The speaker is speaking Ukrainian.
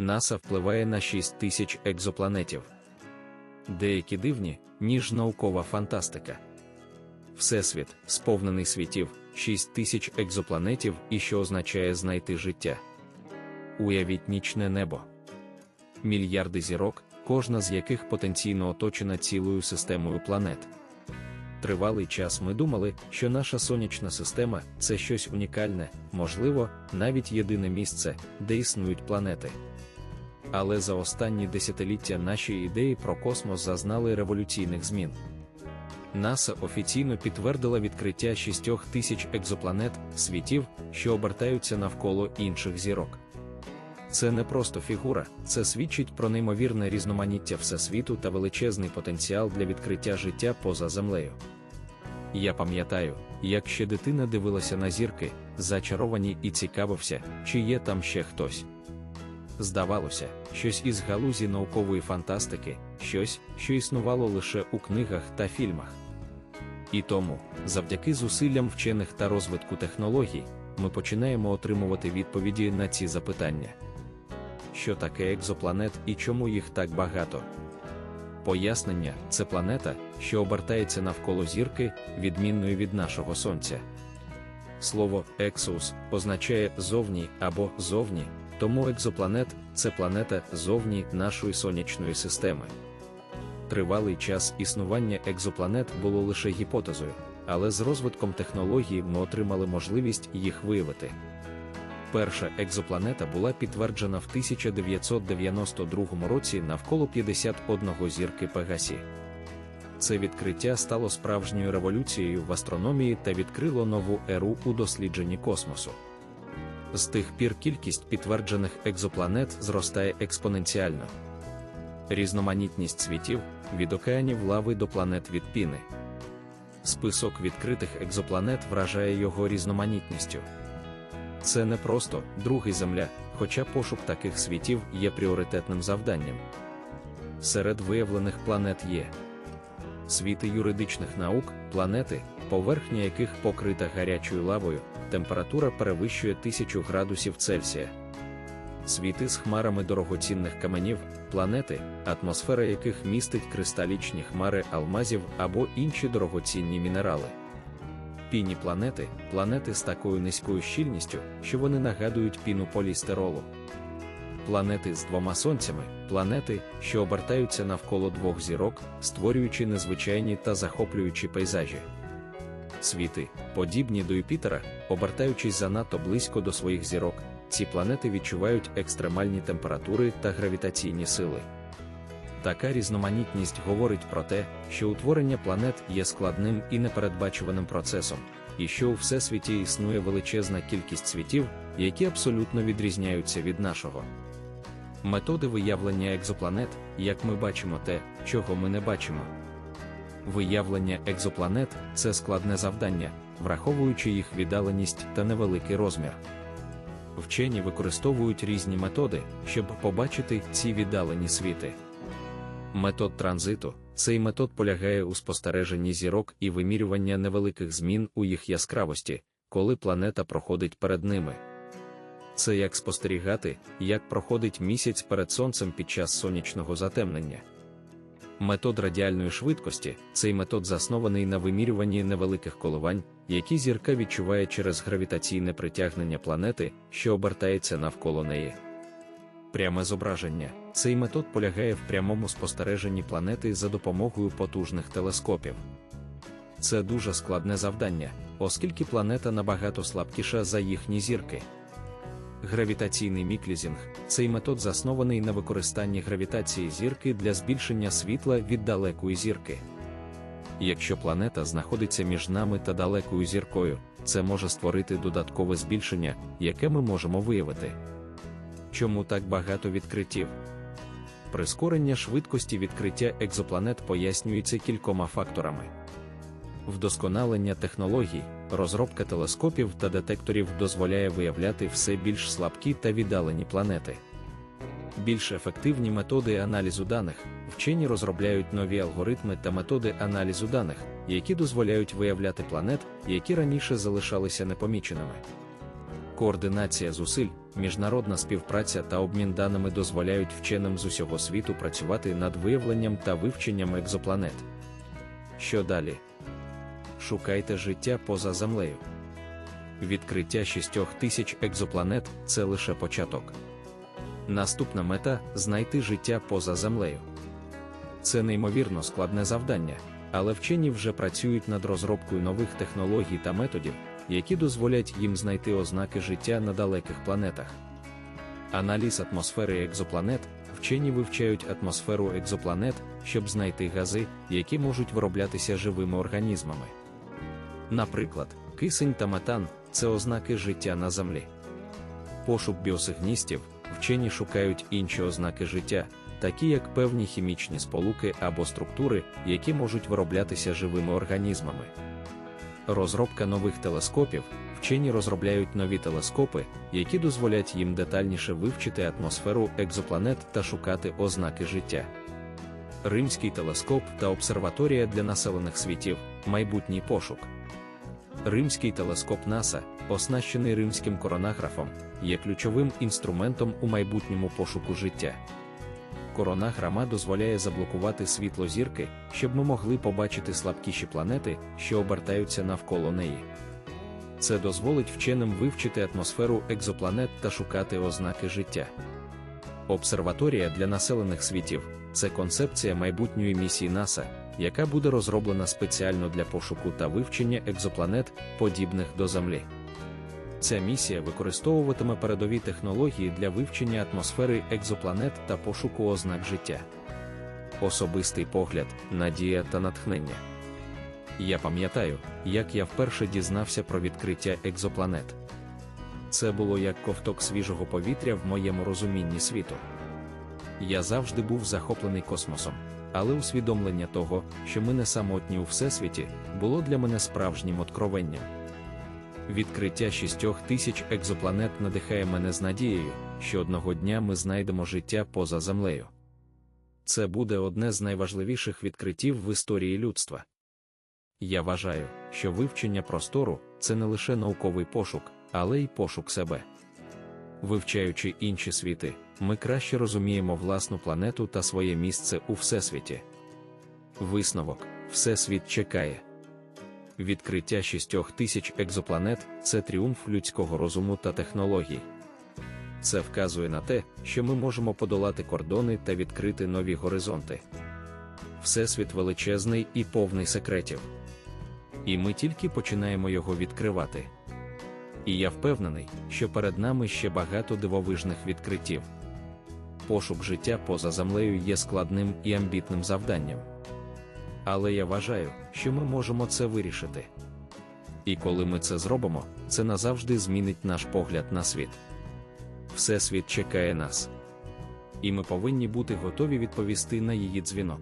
НАСА впливає на 6 тисяч екзопланетів. Деякі дивні, ніж наукова фантастика. Всесвіт, сповнений світів, 6 тисяч екзопланетів і що означає знайти життя. Уявіть нічне небо. Мільярди зірок, кожна з яких потенційно оточена цілою системою планет. Тривалий час ми думали, що наша сонячна система це щось унікальне, можливо, навіть єдине місце, де існують планети. Але за останні десятиліття наші ідеї про космос зазнали революційних змін. НАСА офіційно підтвердила відкриття 6 тисяч екзопланет світів, що обертаються навколо інших зірок. Це не просто фігура, це свідчить про неймовірне різноманіття всесвіту та величезний потенціал для відкриття життя поза землею. Я пам'ятаю, як ще дитина дивилася на зірки, зачаровані і цікавився, чи є там ще хтось. Здавалося, щось із галузі наукової фантастики, щось, що існувало лише у книгах та фільмах. І тому, завдяки зусиллям вчених та розвитку технологій, ми починаємо отримувати відповіді на ці запитання. Що таке екзопланет і чому їх так багато? Пояснення це планета, що обертається навколо зірки, відмінної від нашого Сонця. Слово ексус означає зовні або зовні, тому екзопланет це планета зовні нашої сонячної системи. Тривалий час існування екзопланет було лише гіпотезою, але з розвитком технологій ми отримали можливість їх виявити. Перша екзопланета була підтверджена в 1992 році навколо 51 зірки Пегасі. Це відкриття стало справжньою революцією в астрономії та відкрило нову еру у дослідженні космосу. З тих пір кількість підтверджених екзопланет зростає експоненціально. Різноманітність світів від океанів лави до планет від піни. Список відкритих екзопланет вражає його різноманітністю. Це не просто другий Земля, хоча пошук таких світів є пріоритетним завданням. Серед виявлених планет є світи юридичних наук, планети, поверхня яких покрита гарячою лавою, температура перевищує 1000 градусів Цельсія. Світи з хмарами дорогоцінних каменів, планети, атмосфера яких містить кристалічні хмари алмазів або інші дорогоцінні мінерали. Піні планети планети з такою низькою щільністю, що вони нагадують піну полістиролу. Планети з двома сонцями планети, що обертаються навколо двох зірок, створюючи незвичайні та захоплюючі пейзажі. Світи, подібні до Юпітера, обертаючись занадто близько до своїх зірок, ці планети відчувають екстремальні температури та гравітаційні сили. Така різноманітність говорить про те, що утворення планет є складним і непередбачуваним процесом, і що у всесвіті існує величезна кількість світів, які абсолютно відрізняються від нашого. Методи виявлення екзопланет, як ми бачимо те, чого ми не бачимо. Виявлення екзопланет це складне завдання, враховуючи їх віддаленість та невеликий розмір. Вчені використовують різні методи, щоб побачити ці віддалені світи. Метод транзиту цей метод полягає у спостереженні зірок і вимірювання невеликих змін у їх яскравості, коли планета проходить перед ними. Це як спостерігати, як проходить місяць перед сонцем під час сонячного затемнення. Метод радіальної швидкості цей метод заснований на вимірюванні невеликих коливань, які зірка відчуває через гравітаційне притягнення планети, що обертається навколо неї. Пряме зображення цей метод полягає в прямому спостереженні планети за допомогою потужних телескопів. Це дуже складне завдання, оскільки планета набагато слабкіша за їхні зірки. Гравітаційний міклізінг цей метод заснований на використанні гравітації зірки для збільшення світла від далекої зірки. Якщо планета знаходиться між нами та далекою зіркою, це може створити додаткове збільшення, яке ми можемо виявити. Чому так багато відкриттів? Прискорення швидкості відкриття екзопланет пояснюється кількома факторами. Вдосконалення технологій, розробка телескопів та детекторів дозволяє виявляти все більш слабкі та віддалені планети. Більш ефективні методи аналізу даних, вчені розробляють нові алгоритми та методи аналізу даних, які дозволяють виявляти планет, які раніше залишалися непоміченими. Координація зусиль, міжнародна співпраця та обмін даними дозволяють вченим з усього світу працювати над виявленням та вивченням екзопланет. Що далі? Шукайте життя поза землею. Відкриття шістьох тисяч екзопланет це лише початок. Наступна мета знайти життя поза землею. Це неймовірно складне завдання, але вчені вже працюють над розробкою нових технологій та методів, які дозволять їм знайти ознаки життя на далеких планетах. Аналіз атмосфери екзопланет вчені вивчають атмосферу екзопланет, щоб знайти гази, які можуть вироблятися живими організмами. Наприклад, кисень та метан це ознаки життя на Землі. Пошук біосигністів вчені шукають інші ознаки життя, такі як певні хімічні сполуки або структури, які можуть вироблятися живими організмами. Розробка нових телескопів вчені розробляють нові телескопи, які дозволять їм детальніше вивчити атмосферу екзопланет та шукати ознаки життя. Римський телескоп та обсерваторія для населених світів майбутній пошук. Римський телескоп НАСА, оснащений римським коронаграфом, є ключовим інструментом у майбутньому пошуку життя. Коронаграма дозволяє заблокувати світло зірки, щоб ми могли побачити слабкіші планети, що обертаються навколо неї. Це дозволить вченим вивчити атмосферу екзопланет та шукати ознаки життя. Обсерваторія для населених світів це концепція майбутньої місії НАСА, яка буде розроблена спеціально для пошуку та вивчення екзопланет, подібних до Землі. Ця місія використовуватиме передові технології для вивчення атмосфери екзопланет та пошуку ознак життя. Особистий погляд, надія та натхнення. Я пам'ятаю, як я вперше дізнався про відкриття екзопланет. Це було як ковток свіжого повітря в моєму розумінні світу. Я завжди був захоплений космосом, але усвідомлення того, що ми не самотні у всесвіті, було для мене справжнім откровенням. Відкриття шістьох тисяч екзопланет надихає мене з надією, що одного дня ми знайдемо життя поза землею. Це буде одне з найважливіших відкриттів в історії людства. Я вважаю, що вивчення простору це не лише науковий пошук, але й пошук себе. Вивчаючи інші світи, ми краще розуміємо власну планету та своє місце у всесвіті. Висновок Всесвіт чекає. Відкриття шістьох тисяч екзопланет це тріумф людського розуму та технологій. Це вказує на те, що ми можемо подолати кордони та відкрити нові горизонти. Всесвіт величезний і повний секретів. І ми тільки починаємо його відкривати. І я впевнений, що перед нами ще багато дивовижних відкриттів. Пошук життя поза землею є складним і амбітним завданням. Але я вважаю, що ми можемо це вирішити. І коли ми це зробимо, це назавжди змінить наш погляд на світ. Всесвіт чекає нас. І ми повинні бути готові відповісти на її дзвінок.